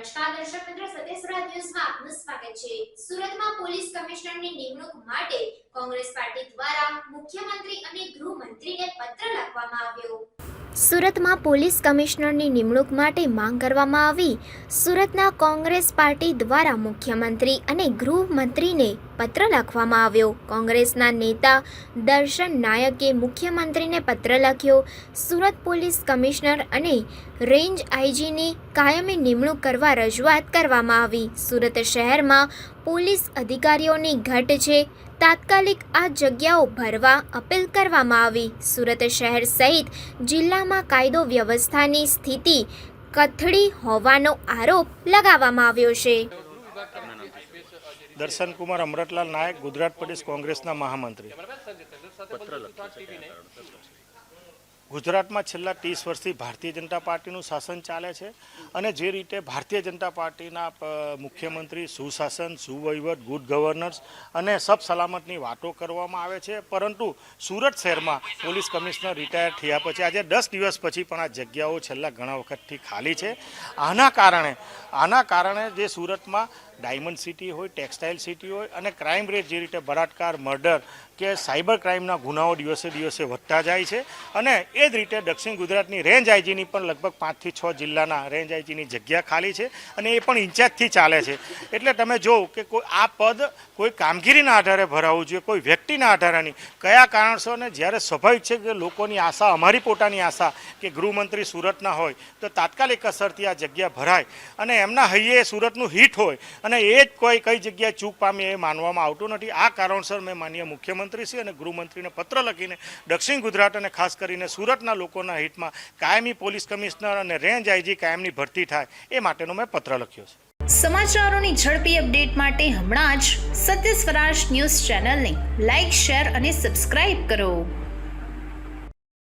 નમસ્કાર દર્શક મિત્રો સતીશ ન્યૂઝમાં આપનું સ્વાગત છે. સુરતમાં પોલીસ કમિશનરની નિમણૂક માટે કોંગ્રેસ પાર્ટી દ્વારા મુખ્યમંત્રી અને ગૃહમંત્રીને પત્ર લખવામાં આવ્યો. સુરતમાં પોલીસ કમિશનરની નિમણૂક માટે માંગ કરવામાં આવી. સુરતના કોંગ્રેસ પાર્ટી દ્વારા મુખ્યમંત્રી અને ગૃહમંત્રીને પત્ર લખવામાં આવ્યો. કોંગ્રેસના નેતા દર્શન નાયકે મુખ્યમંત્રીને પત્ર લખ્યો. સુરત પોલીસ કમિશનર અને રેન્જ આઈજીની કાયમી નિમણૂક કરવા રજૂઆત કરવામાં આવી. સુરત શહેરમાં પોલીસ અધિકારીઓની ઘટ છે. તાત્કાલિક આ જગ્યાઓ ભરવા અપીલ કરવામાં આવી. સુરત શહેર સહિત જિલ્લામાં કાયદો વ્યવસ્થાની સ્થિતિ કથળી હોવાનો આરોપ લગાવવામાં આવ્યો છે. દર્શન કુમાર, અમરતલાલ નાયક, ગુજરાત પ્રદેશ કોંગ્રેસના મહામંત્રી. ગુજરાતમાં છેલ્લા ત્રીસ વર્ષથી ભારતીય જનતા પાર્ટીનું શાસન ચાલે છે અને જે રીતે ભારતીય જનતા પાર્ટીના મુખ્યમંત્રી, સુશાસન, સુવહીવટ, ગુડ ગવર્નન્સ અને સબ સલામતની વાતો કરવામાં આવે છે. પરંતુ સુરત શહેરમાં પોલીસ કમિશનર રિટાયર થયા પછી, આજે દસ દિવસ પછી પણ આ જગ્યાઓ છેલ્લા ઘણા વખતથી ખાલી છે. આના કારણે આના કારણે જે સુરતમાં ડાયમંડ સિટી હોય, ટેક્સટાઇલ સિટી હોય અને ક્રાઇમ રેટ જે રીતે બળાત્કાર, મર્ડર કે સાયબર ક્રાઇમના ગુનાઓ દિવસે દિવસે વધતા જાય છે અને એ જ રીતે દક્ષિણ ગુજરાતની રેન્જ આઈજીની પણ લગભગ પાંચથી છ જિલ્લાના રેન્જ આઈજીની જગ્યા ખાલી છે અને એ પણ ઇન્ચાર્જથી ચાલે છે. એટલે તમે જો કે કોઈ આ પદ કોઈ કામગીરીના આધારે ભરાવવું જોઈએ, કોઈ વ્યક્તિના આધારે કયા કારણસર ને જ્યારે સ્વાભાવિક છે કે લોકોની આશા, અમારી પોતાની આશા કે ગૃહમંત્રી સુરતના હોય, તો તાત્કાલિક અસરથી આ જગ્યા ભરાય અને એમના હૈયે સુરતનું હિટ હોય અને એ જ કોઈ કઈ જગ્યાએ ચૂક પામી એ માનવામાં આવતું નથી. આ કારણસર મેં માનીય મુખ્યમંત્રીશ્રી અને ગૃહમંત્રીને પત્ર લખીને દક્ષિણ ગુજરાત અને ખાસ કરીને સુરતના લોકોના હિતમાં કાયમી પોલીસ કમિશનર અને રેન્જ આઈજી કાયમની ભરતી થાય એ માટેનો મેં પત્ર લખ્યો છે. સમાચારોની ઝડપી અપડેટ માટે હમણાં જ સત્ય સ્વરાજ ન્યૂઝ ચેનલને લાઇક શેર અને સબસ્ક્રાઇબ કરો.